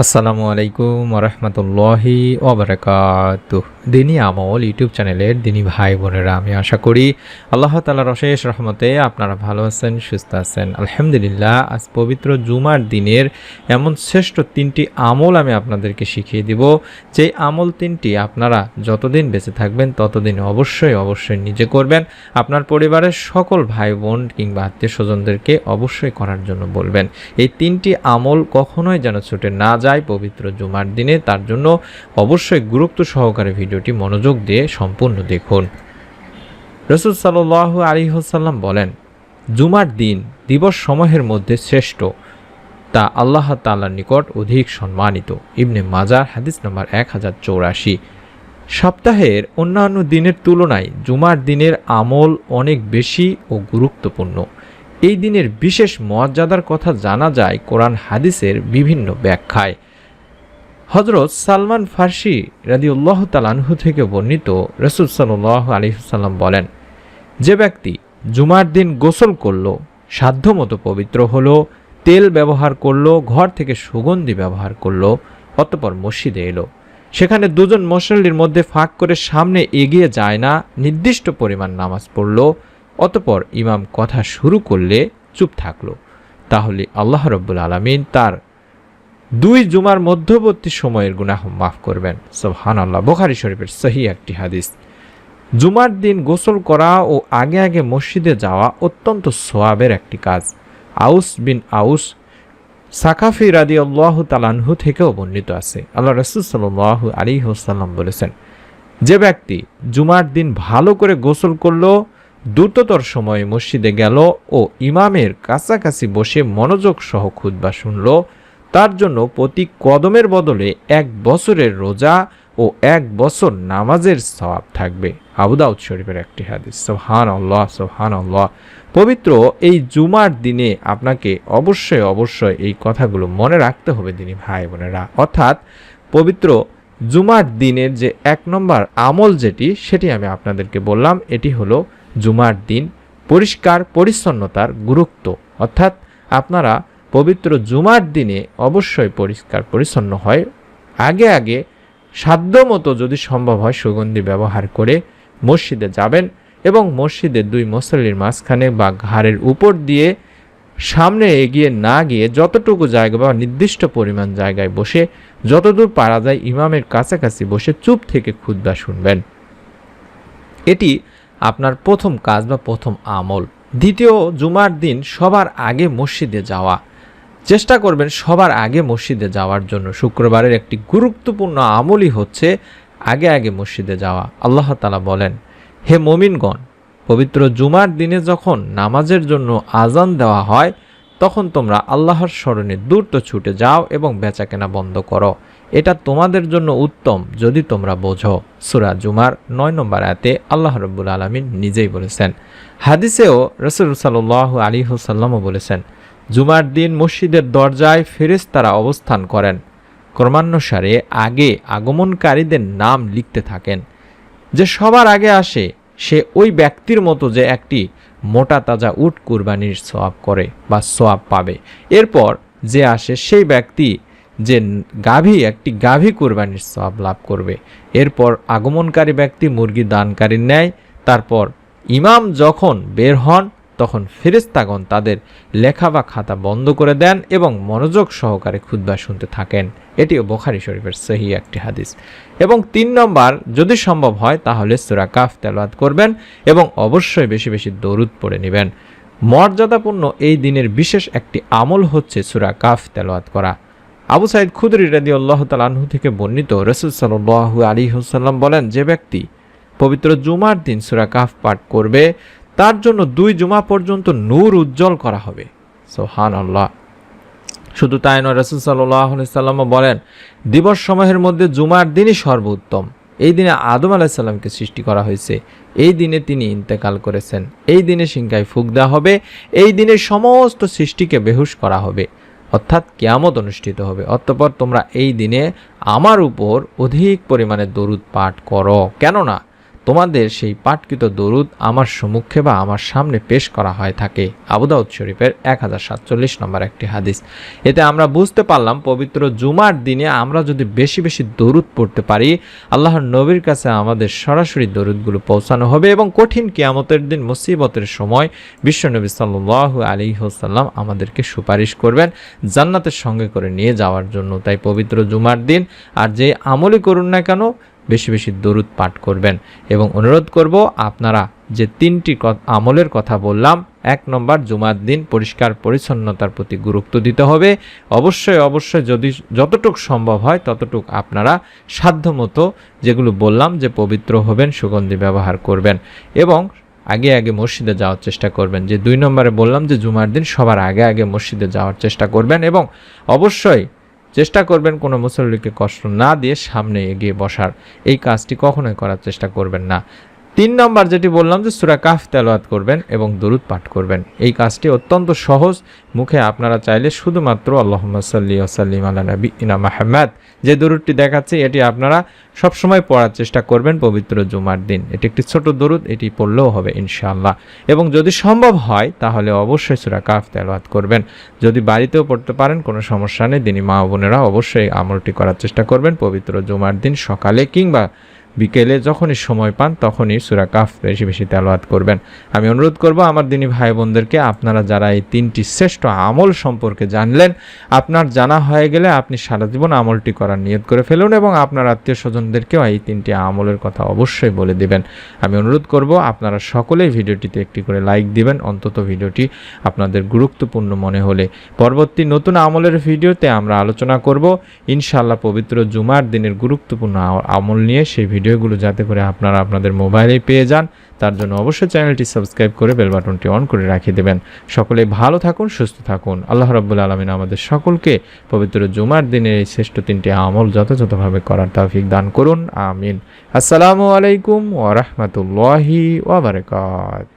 আসসালামু আলাইকুম রহমতুল্লাহি ওবরাকাত। দিনী আমল ইউটিউব চ্যানেলের দিনী ভাই বোনেরা, আমি আশা করি আল্লাহ তালার অশেষ রহমতে আপনারা ভালো আছেন, সুস্থ আছেন। আলহামদুলিল্লাহ, আজ পবিত্র জুমার দিনের এমন শ্রেষ্ঠ তিনটি আমল আমি আপনাদেরকে শিখিয়ে দিব। যে আমল তিনটি আপনারা যতদিন বেঁচে থাকবেন, ততদিন অবশ্যই অবশ্যই নিজে করবেন। আপনার পরিবারের সকল ভাই বোন কিংবা আত্মীয় স্বজনদেরকে অবশ্যই করার জন্য বলবেন। এই তিনটি আমল কখনোই যেন ছুটে না যায় পবিত্র জুমার দিনে, তার জন্য অবশ্যই গুরুত্ব সহকারে ভিডিওটি মনোযোগ দিয়ে সম্পূর্ণ দেখুন। রসুল সাল্লাহ আলী হোসাল্লাম বলেন, জুমার দিন দিবস সমূহের মধ্যে শ্রেষ্ঠ, তা আল্লাহ তাল্লার নিকট অধিক সম্মানিত। ইবনে মাজার, হাদিস নম্বর এক হাজার চৌরাশি। সপ্তাহের অন্যান্য দিনের তুলনায় জুমার দিনের আমল অনেক বেশি ও গুরুত্বপূর্ণ। এই দিনের বিশেষ মর্যাদার কথা জানা যায় কোরআন হাদিসের বিভিন্ন ব্যাখ্যায়। হজরত সালমান ফার্সি রাদিউল্লাহ তালানহু থেকে বর্ণিত রসুল সাল্লাহ আলিহাল্লাম বলেন, যে ব্যক্তি জুমার দিন গোসল করল, সাধ্যমতো পবিত্র হলো, তেল ব্যবহার করল, ঘর থেকে সুগন্ধি ব্যবহার করল, অতপর মসজিদে এলো। সেখানে দুজন মুসল্লির মধ্যে ফাঁক করে সামনে এগিয়ে যায় না, নির্দিষ্ট পরিমাণ নামাজ পড়ল অতপর ইমাম কথা শুরু করলে চুপ থাকল। তাহলে আল্লাহ রব্বুল আলমিন তার দুই জুমার মধ্যবর্তী সময়ের গুনাহ মাফ করবেন। সোহান আল্লাহ বোখারি শরীফের সহি একটি হাদিস। জুমার দিন গোসল করা ও আগে আগে মসজিদে যাওয়া অত্যন্ত সোয়াবের একটি কাজ। আউস বিন আউস সাকাফি রাদি আল্লাহ তালানহু থেকেও বর্ণিত আছে। আল্লাহ রসুল সাল্লাহ আলী হোসাল্লাম বলেছেন, যে ব্যক্তি জুমার দিন ভালো করে গোসল করল দ্রুততর সময়ে মসজিদে গেল ও ইমামের কাছাকাছি বসে মনোযোগ সহ খুদ্া শুনল। তার জন্য প্রতি কদমের বদলে এক বছরের রোজা ও এক বছর নামাজের সওয়াব থাকবে। আবুদাউদ শরীফের একটি হাদিস। সোহান আল্লাহ সোহান আল্লাহ পবিত্র এই জুমার দিনে আপনাকে অবশ্যই অবশ্যই এই কথাগুলো মনে রাখতে হবে দিনী ভাই বোনেরা। অর্থাৎ পবিত্র জুমার দিনের যে এক নম্বর আমল যেটি, সেটি আমি আপনাদেরকে বললাম, এটি হলো জুমার দিন পরিষ্কার পরিচ্ছন্নতার গুরুত্ব। অর্থাৎ আপনারা পবিত্র জুমার দিনে অবশ্যই পরিষ্কার পরিচ্ছন্ন হয়। আগে আগে সাধ্যমতো যদি সম্ভব হয় সুগন্ধি ব্যবহার করে মসজিদে যাবেন এবং মসজিদের দুই মসল্লির মাঝখানে বা ঘাড়ের উপর দিয়ে সামনে এগিয়ে না গিয়ে যতটুকু জায়গা বা নির্দিষ্ট পরিমাণ জায়গায় বসে যতদূর পারা যায় ইমামের কাছাকাছি বসে চুপ থেকে ক্ষুদ্া শুনবেন। এটি আপনার প্রথম কাজ বা প্রথম আমল। দ্বিতীয়, জুমার দিন সবার আগে মসজিদে যাওয়া। চেষ্টা করবেন সবার আগে মসজিদে যাওয়ার জন্য। শুক্রবারের একটি গুরুত্বপূর্ণ আমলই হচ্ছে আগে আগে মসজিদে যাওয়া। আল্লাহ তালা বলেন, হে মমিনগণ, পবিত্র জুমার দিনে যখন নামাজের জন্য আজান দেওয়া হয়, তখন তোমরা আল্লাহর স্মরণে দ্রুত ছুটে যাও এবং বেচাকেনা বন্ধ করো। এটা তোমাদের জন্য উত্তম, যদি তোমরা বোঝো। সুরা জুমার নয় নম্বর আয়াতে আল্লাহ রব্বুল আলমিন নিজেই বলেছেন। হাদিসেও রসুল সাল্লাহ আলী হুসাল্লামও বলেছেন, জুমার দিন মসজিদের দরজায় ফেরেস তারা অবস্থান করেন। ক্রমানুসারে আগে আগমনকারীদের নাম লিখতে থাকেন। যে সবার আগে আসে, সে ওই ব্যক্তির মতো যে একটি মোটা তাজা উট কুরবানির সোয়াব করে বা সোয়াব পাবে। এরপর যে আসে, সেই ব্যক্তি যে গাভী, একটি গাভী কোরবানির সব লাভ করবে। এরপর আগমনকারী ব্যক্তি মুরগি দানকারী নেয়। তারপর ইমাম যখন বের হন, তখন ফেরেস্তাগণ তাদের লেখা বা খাতা বন্ধ করে দেন এবং মনোযোগ সহকারে ক্ষুদ্া শুনতে থাকেন। এটিও বোখারি শরীফের সহি একটি হাদিস। এবং তিন নম্বর, যদি সম্ভব হয়, তাহলে সুরা কাফ তেলাওয়াত করবেন এবং অবশ্যই বেশি বেশি দরুদ পড়ে নেবেন। মর্যাদাপূর্ণ এই দিনের বিশেষ একটি আমল হচ্ছে সুরা কাফ তেলাওয়াত করা। আবু সাইদ খুদরি রাদি আল্লাহ তালাহু থেকে বর্ণিত রসুল সাল্লাহ আলী হুসাল্লাম বলেন, যে ব্যক্তি পবিত্র জুমার দিন সুরা কাফ পাঠ করবে, তার জন্য দুই জুমা পর্যন্ত নূর উজ্জ্বল করা হবে। সোহান আল্লাহ শুধু তাই নয়, রসুল সাল্লাহ সাল্লামও বলেন, দিবস সময়ের মধ্যে জুমার দিনই সর্বোত্তম। এই দিনে আদম আলাহিসাল্লামকে সৃষ্টি করা হয়েছে। এই দিনে তিনি ইন্তেকাল করেছেন। এই দিনে সিংকায় ফুক দেওয়া হবে। এই দিনে সমস্ত সৃষ্টিকে বেহুশ করা হবে। অর্থাৎ কেয়ামত অনুষ্ঠিত হবে। অতঃপর তোমরা এই দিনে আমার উপর অধিক পরিমাণে দরুদ পাঠ করো। কেননা তোমাদের সেই পাঠকৃত দরুদ আমার সম্মুখে বা আমার সামনে পেশ করা হয় থাকে। আবুদাউদ শরীফের এক হাজার সাতচল্লিশ নম্বর একটি হাদিস। এতে আমরা বুঝতে পারলাম, পবিত্র জুমার দিনে আমরা যদি বেশি বেশি দরুদ পড়তে পারি, আল্লাহর নবীর কাছে আমাদের সরাসরি দরুদগুলো পৌঁছানো হবে এবং কঠিন কিয়ামতের দিন, মুসিবতের সময় বিশ্বনবী সাল্লাহ আলী হোসাল্লাম আমাদেরকে সুপারিশ করবেন জান্নাতের সঙ্গে করে নিয়ে যাওয়ার জন্য। তাই পবিত্র জুমার দিন, আর যে আমলই করুন না কেন বেশি বেশি দরুদ পাঠ করবেন। এবং অনুরোধ করব আপনারা যে তিনটি আমলের কথা বললাম, এক নম্বর জুমার দিন পরিষ্কার পরিচ্ছন্নতার প্রতি গুরুত্ব দিতে হবে। অবশ্যই অবশ্যই যদি যতটুক সম্ভব হয় ততটুক আপনারা সাধ্যমতো যেগুলো বললাম যে পবিত্র হবেন, সুগন্ধি ব্যবহার করবেন। এবং আগে আগে মসজিদে যাওয়ার চেষ্টা করবেন। যে দুই নম্বরে বললাম যে জুমার দিন সবার আগে আগে মসজিদে যাওয়ার চেষ্টা করবেন এবং অবশ্যই চেষ্টা করবেন কোনো মুসল্লিকে কষ্ট না দিয়ে সামনে এগিয়ে বসার। এই কাজটি কখনোই করার চেষ্টা করবেন না। তিন নম্বর যেটি বললাম যে সুরা কাফ তেলাওয়াত করবেন এবং দরুদ পাঠ করবেন। এই কাজটি অত্যন্ত সহজ। মুখে আপনারা চাইলে শুধুমাত্র আল্লাহম্মা সাল্লি ওসাল্লিম আলা নবী ইনা মাহমাদ যে দরুদটি দেখাচ্ছে, এটি আপনারা সবসময় পড়ার চেষ্টা করবেন পবিত্র জুমার দিন। এটি একটি ছোট দরুদ, এটি পড়লেও হবে ইনশাআল্লাহ। এবং যদি সম্ভব হয়, তাহলে অবশ্যই সুরা কাফ তেলাওয়াত করবেন। যদি বাড়িতেও পড়তে পারেন, কোনো সমস্যা নেই। দিনী মা বোনেরা অবশ্যই আমলটি করার চেষ্টা করবেন পবিত্র জুমার দিন সকালে কিংবা বিকেলে যখনই সময় পান, তখনই সুরা কাফ বেশি বেশি তেলাওয়াত করবেন। আমি অনুরোধ করব আমার দিনী ভাই বোনদেরকে আপনারা যারা এই তিনটি শ্রেষ্ঠ আমল সম্পর্কে জানলেন, আপনার জানা হয়ে গেলে আপনি সারা জীবন আমলটি করার নিয়ত করে ফেলুন এবং আপনার আত্মীয় স্বজনদেরকেও এই তিনটি আমলের কথা অবশ্যই বলে দিবেন। আমি অনুরোধ করব আপনারা সকলেই ভিডিওটিতে একটি করে লাইক দিবেন, অন্তত ভিডিওটি আপনাদের গুরুত্বপূর্ণ মনে হলে। পরবর্তী নতুন আমলের ভিডিওতে আমরা আলোচনা করব। ইনশাআল্লাহ পবিত্র জুমার দিনের গুরুত্বপূর্ণ আমল নিয়ে সেই ভিডিওগুলো যাতে করে আপনারা আপনাদের মোবাইলেই পেয়ে যান, তার জন্য অবশ্যই চ্যানেলটি সাবস্ক্রাইব করে বেল বাটনটি অন করে রাখিয়ে দেবেন। সকলে ভালো থাকুন, সুস্থ থাকুন। আল্লাহ রাব্বুল আলমিন আমাদের সকলকে পবিত্র জুমার দিনের এই শ্রেষ্ঠ তিনটি আমল যথাযথভাবে করার তাফিক দান করুন। আমিন। আসসালামু আলাইকুম ওরহমতুল্লাহি ওবরকাত